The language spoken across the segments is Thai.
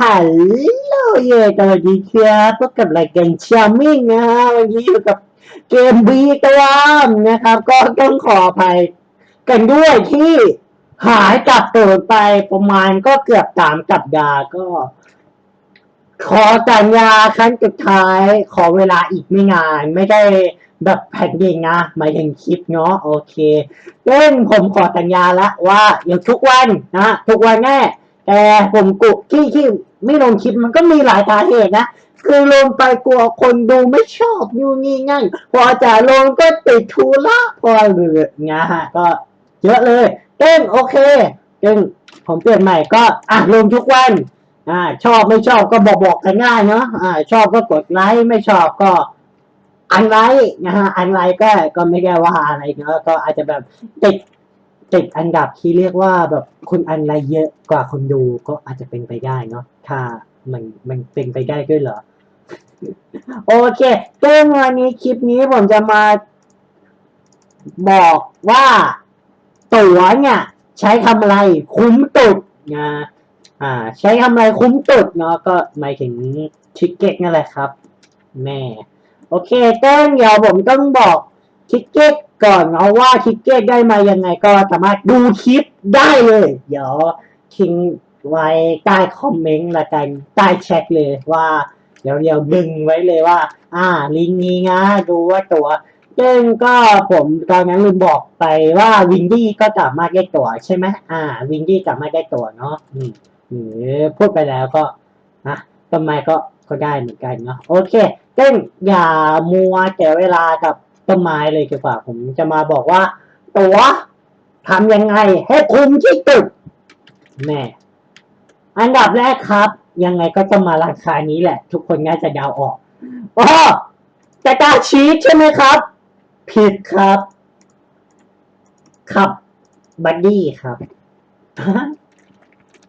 ฮัลโหลเย่สวัสดีครับพบกับรายการชามิ่งนะฮะวันนี้อยู่กับเกมบีกรามนะครับ ก็ต้องขออภัยกันด้วยที่หายกลับตัวไปประมาณก็เกือบสามสัปดาห์ก็ ขอสัญญาครั้งสุดท้ายขอเวลาอีกไม่นาน ไม่ได้แบบแผ่นดินนะหมายถึงคลิปเนาะโอเคเล่นผมขอสัญญาละว่าเดี๋ยวทุกวันนะทุกวันแน่ แต่ผมกุที่ที่ไม่ลงคลิปมันก็มีหลายสาเหตุนะคือลงไปกลัวคนดูไม่ชอบนู่นนี่นั่นพอจะลงก็ติดธุระพอเหลือนะฮะก็เยอะเลยเต้นโอเคเต้นผมเปลี่ยนใหม่ก็อะลงทุกวันอ่าชอบไม่ชอบก็บอกบอกกันง่ายเนาะอ่าชอบก็กดไลค์ไม่ชอบก็อันไลค์นะฮะอันไลค์ก็ก็ไม่ได้ว่าอะไรเนาะก็อาจจะแบบติด ติดอันดับที่เรียกว่าแบบคนอันไลเยอะกว่าคนดูก็อาจจะเป็นไปได้เนาะถ้ามันมันเป็นไปได้ด้วยเหรอ โอเคเรื่องวันนี้คลิปนี้ผมจะมาบอกว่าตั๋วเนี่ย ใช้ทำอะไรคุ้มตุดนะอ่า ใช้ทำอะไรคุ้มตุดเนาะก็หมายถึงชิคเก็ตนั่นแหละครับ แม่ โอเคเต้นเดี๋ยวผมต้องบอกทิกเก็ต ก่อนเนาว่าทิกเก็ตได้มายังไงก็สามารถดูคลิปได้เลย เดี๋ยวทิ้งไว้ใต้คอมเมนต์ละกันใต้แชทเลยว่า เดี๋ยวเดี๋ยวดึงไว้เลยว่า อ่า ลิงก์นี้นะดูว่าตัวเต้นก็ผมตอนนั้นลืมบอกไปว่าวินดี้ก็สามารถได้ตัวใช่ไหมอ่า วินดี้สามารถได้ตัวเนาะอืมหรือพูดไปแล้วก็นะทำไมก็ก็ได้เหมือนกันเนาะโอเคเต้นอย่ามัวแต่เวลากับ ต้นไม้เลยดีกว่า ผมจะมาบอกว่า ตัวทำยังไงให้คุ้มที่สุดแม่อันดับแรกครับ ยังไงก็ต้องมาราคานี้แหละ ทุกคนน่าจะเดาออกอ๋อจะกล้าชีสใช่ไหมครับ ผิดครับ ขับบัดดี้ครับ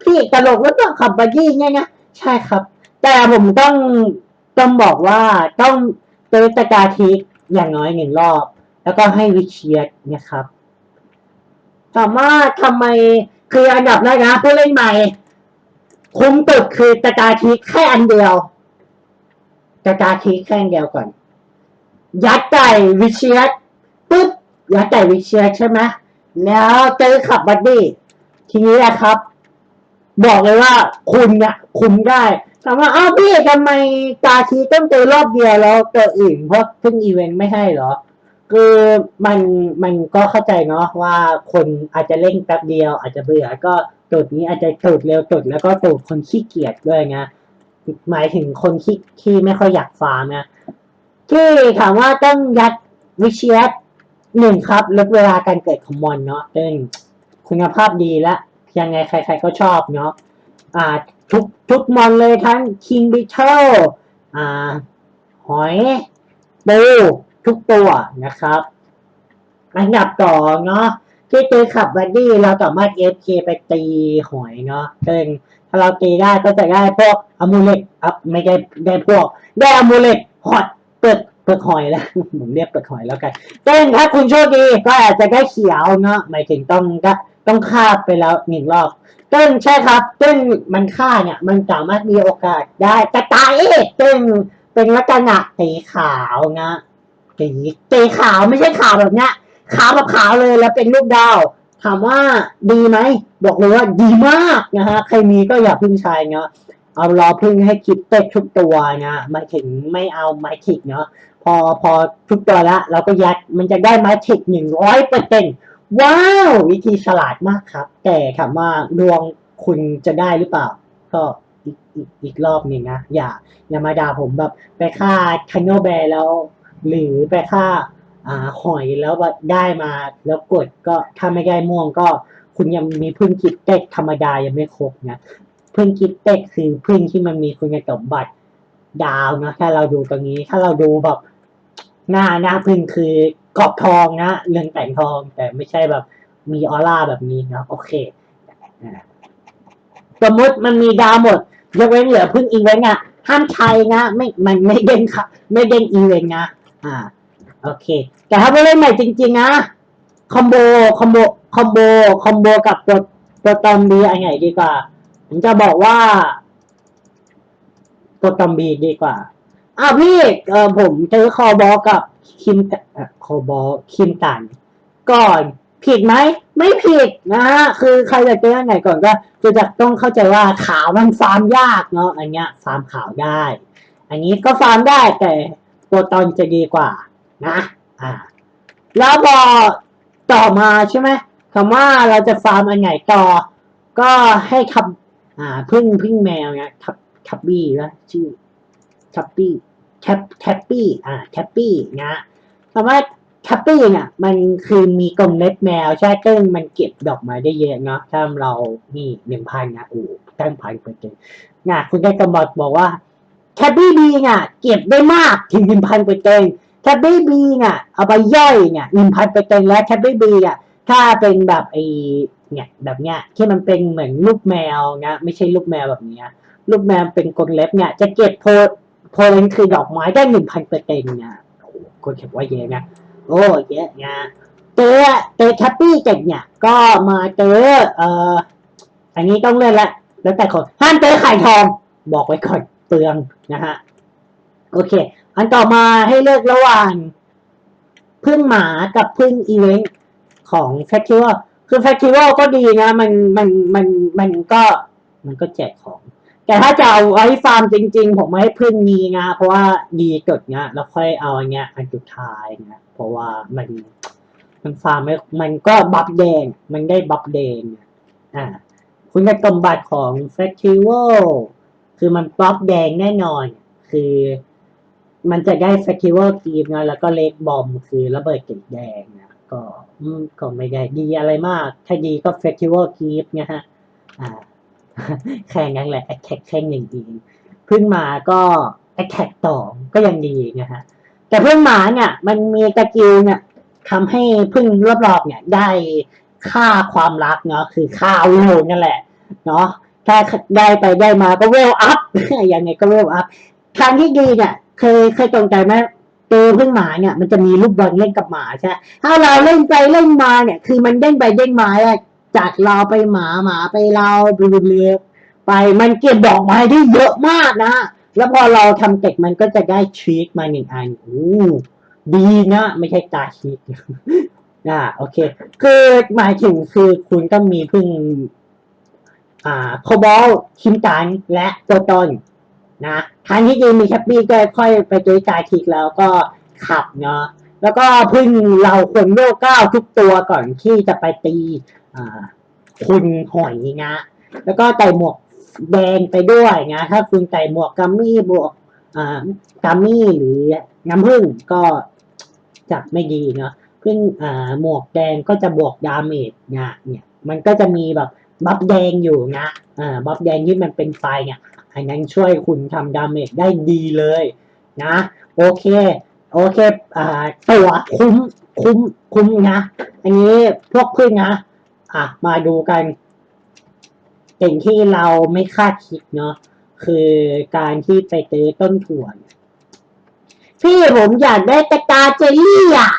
พี่ตลกว่าต้องขับบัดดี้ไงนะใช่ครับ แต่ผมต้องต้องบอกว่าต้องเตยตะกาทิก อย่างน้อยหนึ่งรอบ แล้วก็ให้วิเชียรนะครับถามว่าทำไมคืออันดับแรกนะผู้เล่นใหม่ คุ้มตุดคือตะกาทิกแค่อันเดียวตะกาทิกแค่อันเดียวก่อน ยัดไก่วิเชียรปุ๊บยัดไก่วิเชียรใช่ไหมแล้วเจอขับบัดดี้ทีนี้แหละครับ บอกเลยว่าคุณเนี่ยคุมได้ ถามว่าอ้าวพี่ทำไมตาทีต้องเจอรอบเดียวแล้วเจออื่นเพราะเพิ่งอีเวนต์ไม่ให้เหรอ คือมันมันก็เข้าใจเนาะว่าคนอาจจะเล่นแป๊บเดียว อาจจะเบื่อก็ตุดนี้อาจจะตุดเร็วตุดแล้วก็ตุดคนขี้เกียจด้วยไงหมายถึงคนที่ที่ไม่ค่อยอยากฟาร์มนะที่ถามว่าต้องยัดวิเชียรหนึ่งครับลดเวลาการเกิดของมอนเนาะซึ่งคุณภาพดีและยังไงใคร ๆก็ชอบเนาะอ่า ทุกทุกมอนเลยทั้งคิงบิเทลอ่าหอยปูทุกตัวนะครับอันดับต่อเนาะที่เจอขับบัดดี้เราสามารถเอฟเคไปตีหอยเนาะซึ่งถ้าเราตีได้ก็จะได้พวกอมูเลตอัพไม่ได้ได้พวก ได้อมูเลตหอดเปิดเปิดหอยแล้วผมเรียกเปิดหอยแล้วกันซึ่งถ้าคุณโชคดีก็อาจจะได้เขียวเนาะหมายถึงต้องต้องคาบไปแล้วหนึ่งรอบ ซึ่งใช่ครับ ซึ่งมันฆ่าเนี่ย มันสามารถมีโอกาสได้กระจายเองซึ่งเป็นลักษณะสีขาวนะสีสีขาวไม่ใช่ขาวแบบเนี้ยขาวแบบขาวเลยแล้วเป็นรูปดาวถามว่าดีไหมบอกเลยว่าดีมากนะฮะใครมีก็อย่าพึ่งใช้เนาะเอารอพึ่งให้คิดเต็กทุกตัวนะหมาถึงไม่เอาไม้ทิกเนาะพอพอทุกตัวละเราก็ยัดมันจะได้ไม้ทิกหนึ่งร้อยเปอร์เซ็นต์ ว้าว วิธีฉลาดมากครับ แต่ถามว่าดวงคุณจะได้หรือเปล่า ก็อีกอีกอีกรอบหนึ่งนะ อย่า อย่ามาด่าผมแบบ ไปฆ่าคันโนแบร์แล้ว หรือไปฆ่าอ่าหอยแล้วได้มาแล้วกดก็ถ้าไม่ได้ม่วงก็ คุณยังมีพึ่งคิดเต็กธรรมดายังไม่ครบนะพึ่งคิดเต็กคือพึ่งที่มันมีคุณสมบัติดาวนะถ้าเราดูตรงนี้ถ้าเราดูแบบ หน้าหน้าพึ่งคือกรอบทองนะเรื่องแต่งทองแต่ไม่ใช่แบบมีออร่าแบบนี้นะโอเคสมมติมันมีดาวหมดยกเว้นเหลือพึ่งอีเวนต์อะห้ามใช้นะ ไม่มันไม่เด้งค่ะไม่เด้งอีเวนต์นะอ่าโอเค แต่ถ้าไม่เล่นใหม่จริง ๆ นะคอมโบคอมโบคอมโบคอมโบกับตัวตัวตอมดีอันไหนดีกว่า ผมจะบอกว่าตัวตอมบีดีกว่า อ้าวพี่เออผมเจอคอบอกกับคิมตเอ่อคอบอคิมตันก่อนผิดไหมไม่ผิดนะฮะคือใครจะเจออันไหนก่อนก็จะจะต้องเข้าใจว่าขาวมันฟาร์มยากเนาะอันเนี้ยฟาร์มขาวได้ อันนี้ก็ฟาร์มได้แต่โปรตอนจะดีกว่านะอ่าแล้วพอต่อมาใช่ไหมคำว่าเราจะฟาร์มอันไหนต่อ ก็ให้ทับอ่าพึ่งพึ่งแมวเนี่ยทับทับบี้แล้วชื่อ ทับบี้แทปแทปปี้อ่าแทปปี้นะคำว่าแทปปี้เนี่ยมันคือมีกรงเล็บแมวใช่ซึ่งมันเก็บดอกไม้ได้เยอะเนาะถ้าเรานี่หนึ่งพันนะโอ้ตั้งพันเปอร์เซ็นต์นะคุณได้กำหนดบอกว่าแคปปี้บีเนี่ยเก็บได้มากถึงหนึ่งพันเปอร์เซ็นต์แคปปี้บีเนี่ยเอาไปย่อยเนี่ยหนึ่งพันเปอร์เซ็นต์แล้วแคปปี้บีอะถ้าเป็นแบบไอเนี่ยแบบเนี้ยที่มันเป็นเหมือนลูกแมวนะไม่ใช่ลูกแมวแบบเนี้ยลูกแมวเป็นกรงเล็บเนี่ยจะเก็บโพ โพเลนคือดอกไม้ได้หนึ่งพันเปอร์เซ็นต์เนี่ยโอ้โหคนเขียนว่าเยอะนะโอ้เยอะนะเจอเจอแคปปี้เจ็ดเนี่ยก็มาเจอเอ่ออันนี้ต้องเลื่อนละแล้วแต่คนห้ามเจอไข่ทองบอกไว้ก่อนเปลืองนะฮะโอเค อันต่อมาให้เลือกระหว่างพึ่งหมากับพึ่งอีเวนต์ของเฟสติวัลคือเฟสติวัลก็ดีนะ มันมันมันมันก็มันก็แจกของ แต่ถ้าจะเอาไว้ฟาร์มจริง ๆ ผมไม่ให้พึ่งมีนะเพราะว่าดีจดเนี้ยแล้วค่อยเอาอันเนี้ยอันสุดท้ายนะเพราะว่ามันมันฟาร์มไม่มันก็บัฟแดง มันได้บัฟแดงอ่าคุณสมบัติของเฟสติวัลคือมันป๊อปแดงแน่นอน คือมันจะได้เฟสติวัลทีมนะแล้วก็เลดบอมคือระเบิดเกล็ดแดงนะก็อืมก็ไม่ได้ดีอะไรมาก ถ้าดีก็เฟสติวัลทีมนะฮะอ่า แข่งกันแหละแอคแท็กแข่งหนึ่งดีพึ่งมาก็แอคแท็กต่อก็ยังดีนะฮะแต่พึ่งหมาเนี่ย มันมีตะกิลเนี่ยทำให้พึ่งรอบๆเนี่ย ได้ค่าความรักเนาะคือค่าเวลนั่นแหละ เนาะถ้าได้ไปได้มาก็เวลอัพยังไงก็เวลอัพทางที่ดีเนี่ย เคยเคยตรงใจไหมเจอพึ่งหมาเนี่ยมันจะมีลูกบอลเล่นกับหมาใช่ไหมถ้าเราเล่นไปเล่นมาเนี่ย คือมันเด้งไปเด้งมา จากเราไปหมาหมาไปเราเรือไปมันเก็บดอกไม้ได้เยอะมากนะ แล้วพอเราทำเต็กมันก็จะได้ทริคมาหนึ่งอันโอ้ดีนะ ไม่ใช่ตาชิกอ่าโอเค คือหมายถึงคือคุณต้องมีพึ่ง อ่าโคบอลคิมตันและโปรตอนนะทางที่ดีมีแคปปี้ก็ค่อยไปเจอกายทิกแล้วก็ขับเนาะแล้วก็พึ่งเราควรโยกก้าวทุกตัวก่อนที่จะไปตี คุณหอยนะ แล้วก็ใส่หมวกแดงไปด้วยนะ ถ้าคุณใส่หมวกกัมมี่บวกกัมมี่หรือน้ำผึ้งก็จะไม่ดีเนาะพึ่งหมวกแดงก็จะบวกดาเมจนะเนี่ยมันก็จะมีแบบบัฟแดงอยู่นะบัฟแดงที่มันเป็นไฟเนี่ยอันนั้นช่วยคุณทำดาเมจได้ดีเลยนะ โอเคโอเคอตัวคุ้มคุ้มคุ้มนะ อันนี้พวกพึ่งนะ อะมาดูกันสิ่งที่เราไม่คาดคิดเนาะคือการที่ไปเจอต้นถั่วพี่ผมอยากได้ตะกาเจลลี่อะ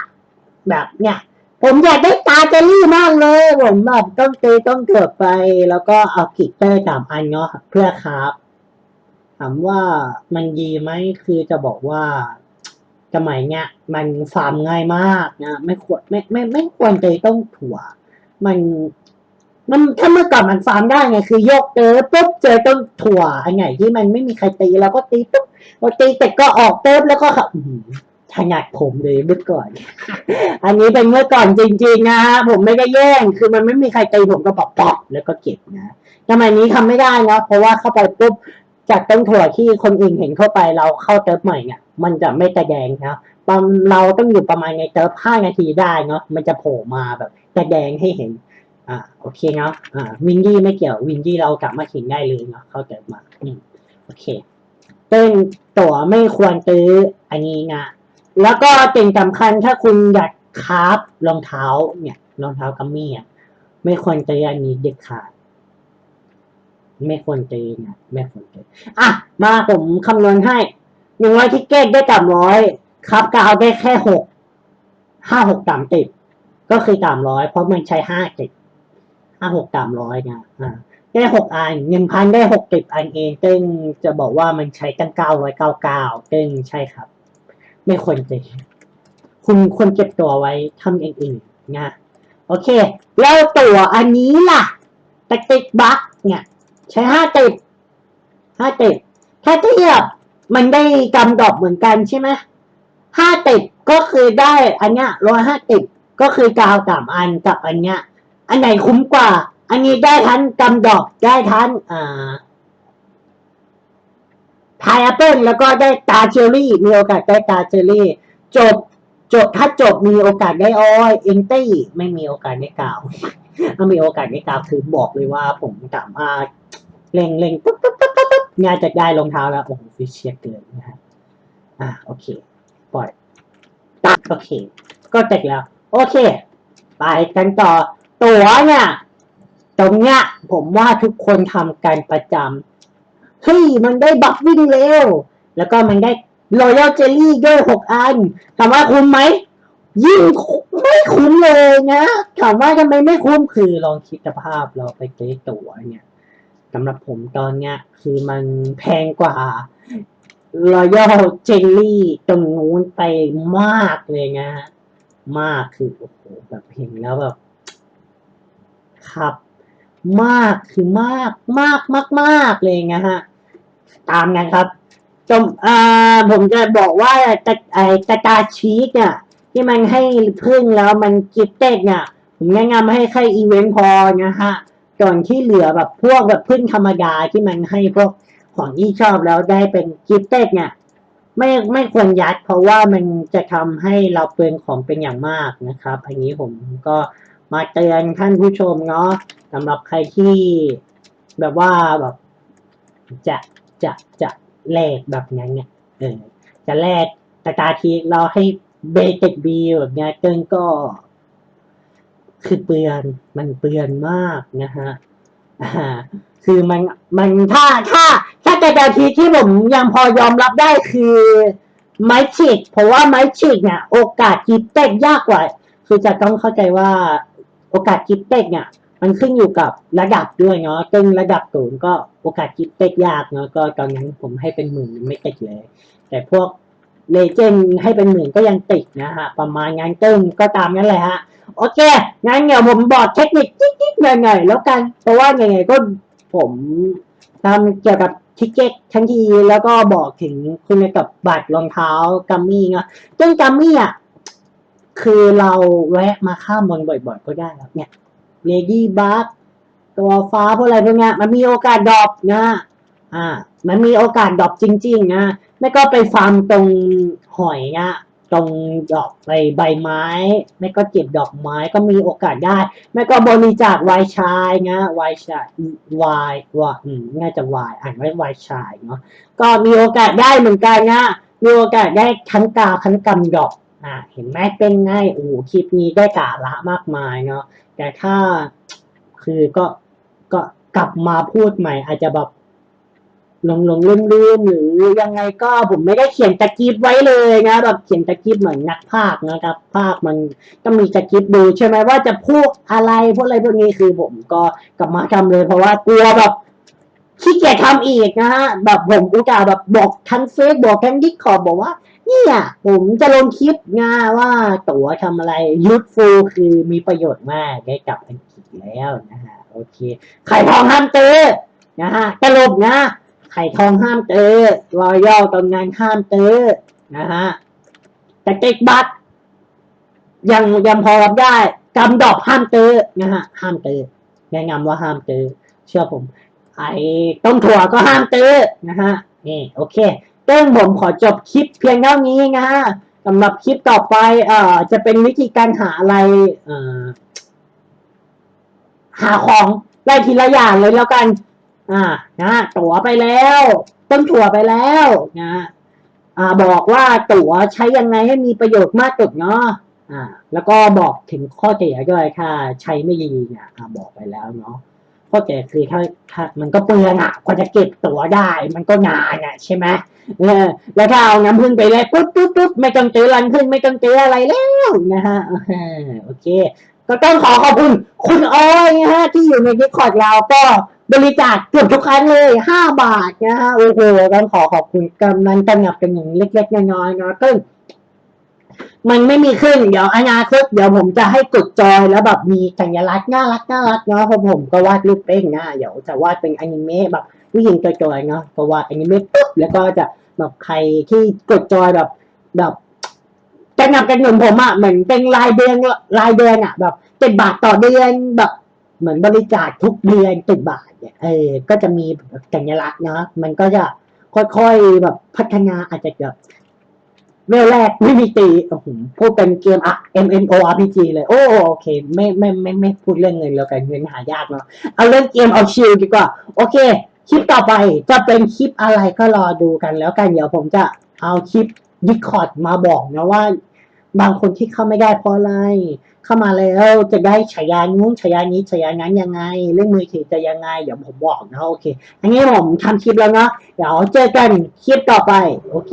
แบบเนี่ย ผมอยากได้ตาเจลลี่มากเลย ผมแบบต้องเตยต้องเถือกไป แล้วก็เอากิตเตอร์สามอันเนาะเพื่อครับถามว่ามันดีไหมคือจะบอกว่าสมัยเนี้ยมันฟาร์มง่ายมากนะ ไม่ควรไม่ไม่ไม่ควรเตยต้องถั่ว มันมันถ้าเมื่อก่อนมันฟาร์มได้ไงคือยกเจอปุ๊บเจอต้นถั่วอันไหนที่มันไม่มีใครตีเราก็ตีปุ๊บพอตีเสร็จก็ออกเติบแล้วก็ถนัดผมเลยเมื่อก่อน อันนี้เป็นเมื่อก่อนจริง ๆ นะฮะผมไม่ได้แย่ง คือมันไม่มีใครตีผมก็ปอกปอกแล้วก็เก็บนะสมัยนี้ทำไม่ได้นะเพราะว่าเข้าไปปุ๊บจากต้นถั่วที่คนอื่นเห็นเข้าไปเราเข้าเติบใหม่เนี่ยมันจะไม่แสดงนะ เราต้องอยู่ประมาณในเติบห้านาทีได้เนาะมันจะโผล่มาแบบแสดงให้เห็น อ่าโอเคเนาะอ่าวินดี้ไม่เกี่ยววินดี้เรากลับมาถึงได้เลยเนาะเข้าเติบมาอืมโอเคเต้นตั๋วไม่ควรซื้ออันนี้นะแล้วก็สิ่งสำคัญถ้าคุณอยากคราฟรองเท้าเนี่ยรองเท้ากัมมี่อะไม่ควรเจออันนี้เด็ดขาดไม่ควรเจอนะไม่ควรเจออะ มาผมคำนวณให้หนึ่งร้อยทิกเก็ตได้สามร้อย ครับกาวได้แค่หกห้าหกสามติด ก็คือสามร้อยเพราะมันใช้ห้าติดห้าหกสามร้อยนะอ่าได้หกอันหนึ่งพันได้หกสิบอันเองซึ่งจะบอกว่ามันใช้ตั้งเก้าร้อยเก้าเก้าซึ่งใช่ครับ ไม่ควรจะคุณควรเก็บตัวไว้ทำเองอื่นนะโอเค แล้วตัวอันนี้ล่ะตะติกบัคเนี่ย ใช้ห้าติดห้าติดถ้าเทียบมันได้กำดอกเหมือนกันใช่ไหม ห้าติดก็คือได้อันเนี้ยร้อยห้าติดก็คือกาวสามอันกับอันเนี้ย อันไหนคุ้มกว่า อันนี้ได้ทั้งกำดอกได้ทั้งอ่าพายแอปเปิลแล้วก็ได้ตาเชอรี่มีโอกาสได้ตาเชอรี่ จบจบถ้าจบมีโอกาสได้อ้อยเอ็นตี้ไม่มีโอกาสได้กาวถ้ามีโอกาสได้กาวคือบอกเลยว่าผมสามารถเล็งเล็งปุ๊บปุ๊บปุ๊บปุ๊บงานจะได้รองเท้าแล้วโอ้โหฟิเชียเกินนะฮะอ่าโอเค ตัดโอเค ก็เสร็จแล้ว โอเค ไปกันต่อ ตัวเนี่ยตรงเนี้ยผมว่าทุกคนทำกันประจำเฮ้ยมันได้บัฟวิ่งเร็ว แล้วก็มันได้รอยัลเจลลี่ด้วยหกอันถามว่าคุ้มไหมยิ่งไม่คุ้มเลยนะถามว่าทำไมไม่คุ้มคือลองคิดสภาพเราไปเจอตั๋วเนี่ยสำหรับผมตอนเนี้ย คือมันแพงกว่า รอยัลเจลลี่ตรงนู้นไปมากเลยนะมากคือโอ้โหแบบเห็นแล้วแบบครับ มากคือมากมากมากมากเลยนะฮะตามกันครับจมอ่าผมจะบอกว่าตะไอตะตาชีสเนี่ยที่มันให้พึ่งแล้วมันกิฟเต็ดเนี่ยผมแนะนำให้แค่อีเวนต์พอนะฮะก่อนที่เหลือแบบพวกแบบพึ่งธรรมดาที่มันให้พวก ของที่ชอบแล้วได้เป็นกิฟเต็ดเนี่ยไม่ไม่ควรยัดเพราะว่ามันจะทำให้เราเปลืองของเป็นอย่างมากนะครับ อันนี้ผมก็มาเตือนท่านผู้ชมเนาะสำหรับใครที่แบบว่าแบบจะจะจะแลกแบบนั้นเนี่ยเออจะแลกตาตาทีเราให้เบเกบีแบบเนี้ยเกินก็ คือเปลือนมันเปลือนมากนะฮะคือมันมันถ้าถ้า ถ้าตาตาทีที่ผมยังพอยอมรับได้คือไม้ฉีกเพราะว่าไม้ฉีกเนี่ย โอกาสกิฟเต็กยากกว่า คือจะต้องเข้าใจว่าโอกาสกิฟเต็กเนี่ย มันขึ้นอยู่กับระดับด้วยเนาะซึ่งระดับศูนย์ก็โอกาสกิฟเต็กยากเนาะก็ตอนนั้นผมให้เป็นหมื่นไม่ติดเลย แต่พวกเลเจนด์ให้เป็นหมื่นก็ยังติดนะฮะ ประมาณงั้นตึ้งก็ตามนั้นแหละฮะ โอเค งั้นเดี๋ยวผมบอกเทคนิคจิ๊กๆหน่อยๆแล้วกัน เพราะว่ายังไงก็ผมทำเกี่ยวกับ ทิกเก็ตทั้งทีแล้วก็บอกถึงคุณกับบัตรรองเท้ากัมมี่เนาะซึ่งกัมมี่อะคือเราแวะมาข้ามบนบ่อยๆ ก็ได้ครับเนี่ยเลดี้บัคตัวฟ้าพวกอะไรพวกเนี้ยมันมีโอกาสดรอปนะอ่า มันมีโอกาสดรอปจริง ๆ นะ ไม่ก็ไปฟาร์มตรงหอยนะ ตรงดอกใบใบไม้ ไม่ก็เก็บดอกไม้ก็มีโอกาสได้ ไม่ก็บริจาควายชายนะวายชายวายว่าอืมน่าจะวายอ่านว่าวายชายเนาะก็มีโอกาสได้เหมือนกันนะมีโอกาสได้ทั้งกาทั้งกำดอกอ่าเห็นไหมเป็นไงโอ้คลิปนี้ได้กาละมากมายเนาะแต่ถ้าคือก็ก็กลับมาพูดใหม่อาจจะแบบ หลงหลงลืมลืมหรือยังไงก็ผมไม่ได้เขียนตะกิปไว้เลยนะแบบเขียนตะกิปเหมือนนักภาคนะครับ ภาคมันต้องมีตะกิปดูใช่ไหมว่าจะพูดอะไรพวกอะไรพวกนี้คือผมก็กลับมาทำเลยเพราะว่ากลัวแบบขี้เกียจทำอีกนะฮะแบบผมอุตส่าห์แบบบอกทั้งเฟซบอกทั้งดิสคอร์บอกว่าเนี่ยผมจะลงคลิปงาว่าตั๋วทำอะไรยูทฟูคือมีประโยชน์มากได้กลับอังกฤษแล้วนะฮะโอเคไข่ทองห้ามเตอนะฮะตลบนะ ไข่ทองห้ามเตอรอยย่อตำนานห้ามเตอนะฮะแต่เต็กบัตยังยังพอรับได้กำดอกห้ามเตอนะฮะห้ามเตอแนะนำว่าห้ามเตอเชื่อผม ไอ้ต้มถั่วก็ห้ามเตอนะฮะนี่โอเคเต้งผมขอจบคลิปเพียงเท่านี้นะฮะสำหรับคลิปต่อไปเอ่อจะเป็นวิธีการหาอะไรเอ่อหาของได้ทีละอย่างเลยแล้วกัน อ่านะตั๋วไปแล้วต้นถั่วไปแล้วนะอ่าบอกว่าตั๋วใช้ยังไงให้มีประโยชน์มากสุดเนาะอ่า แล้วก็บอกถึงข้อเสียด้วยถ้าใช้ไม่ดีเนี่ยอ่าบอกไปแล้วเนาะข้อเสียคือถ้าถ้ามันก็เปลืองอะกว่าจะเก็บตั๋วได้ มันก็นานอะใช่ไหมเออแล้วถ้าเอาน้ำพึ่งไปเลยปุ๊บปุ๊บปุ๊บไม่ต้องเจอรันพึ่งไม่ต้องเจออะไรแล้วนะฮะโอเค ก็ต้องขอขอบคุณคุณอ้อยนะฮะที่อยู่ในดิสคอร์ดเราก็ บริจาคเกือบทุกครั้งเลยห้าบาทนะฮะโอ้โหต้องขอขอบคุณกำนันกำหนับกันอย่างเล็กๆน้อยๆเนาะก็มันไม่มีขึ้น เดี๋ยวอนาคตเดี๋ยวผมจะให้กดจอยแล้วแบบมีสัญลักษณ์น่ารักน่ารักเนาะเพราะผมก็วาดรูปเป้งนะเดี๋ยวจะวาดเป็นอนิเมะแบบผู้หญิงจอยๆเนาะก็วาอนิเมะปุ๊บแล้วก็จะแบบใครที่กดจอยแบบแบบจะนับกันหนุนผมอะเหมือนเป็นรายเดือนรายเดือนอะแบบเจ็ดบาทต่อเดือนแบบ เหมือนบริจาคทุกเดือนติดบาท เออก็จะมีแบบสัญลักษณ์เนาะมันก็จะค่อยๆแบบพัฒนาอาจจะแบบเวลแรกไม่มีตีโอ้โหพูดเป็นเกมอะ MMORPG เลย โอ้โอเค ไม่ไม่ไม่ไม่พูดเรื่องเงินแล้วกันเงินหายากเนาะเอาเรื่องเกมเอาชิลดีกว่า โอเค คลิปต่อไปจะเป็นคลิปอะไรก็รอดูกันแล้วกัน เดี๋ยวผมจะเอาคลิปดิคอร์ดมาบอกนะว่า บางคนที่เข้าไม่ได้เพราะอะไร เข้ามาแล้วจะได้ฉายานู้นฉายานี้ฉายานั้นยังไง เรื่องมือถือจะยังไง เดี๋ยวผมบอกนะโอเค อันนี้ผมทำคลิปแล้วเนาะเดี๋ยวเจอกันคลิปต่อไป โอเค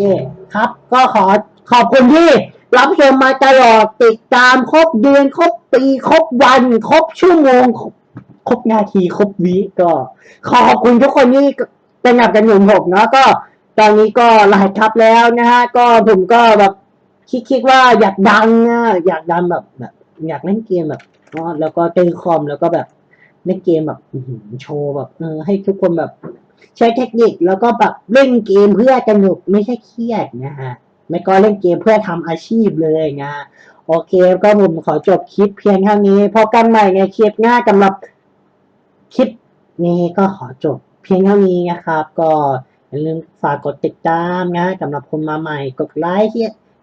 ครับ ก็ขอขอบคุณที่รับชมมาตลอดติดตามครบเดือนครบปีครบวันครบชั่วโมงครบครบนาทีครบวิก็ ขอบคุณทุกคนที่เป็นหนับกันหนุนผมเนาะก็ตอนนี้ก็หลายทับแล้วนะฮะก็ผมก็แบบคิดคิดว่าอยากดังนะอยากดังแบบแบบ อยากเล่นเกมแบบเนาะแล้วก็ตื้อคอมแล้วก็แบบเล่นเกมแบบโชว์แบบเออให้ทุกคนแบบ ใช้เทคนิคแล้วก็แบบเล่นเกมเพื่อสนุกไม่ใช่เครียดนะฮะไม่ก็เล่นเกมเพื่อทำอาชีพเลยนะโอเค ก็ผมขอจบคลิปเพียงเท่านี้พบกันใหม่ในคลิปหน้าสำหรับคลิปนี้ก็ขอจบเพียงเท่านี้นะครับ ก็อย่าลืมฝากกดติดตามนะสำหรับคนมาใหม่กดไลค์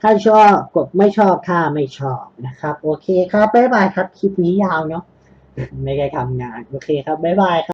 ถ้าชอบกดไม่ชอบถ้าไม่ชอบนะครับ โอเคครับบ๊ายบายครับ คลิปนี้ยาวเนาะไม่ได้ทำงาน โอเคครับบ๊ายบายครับ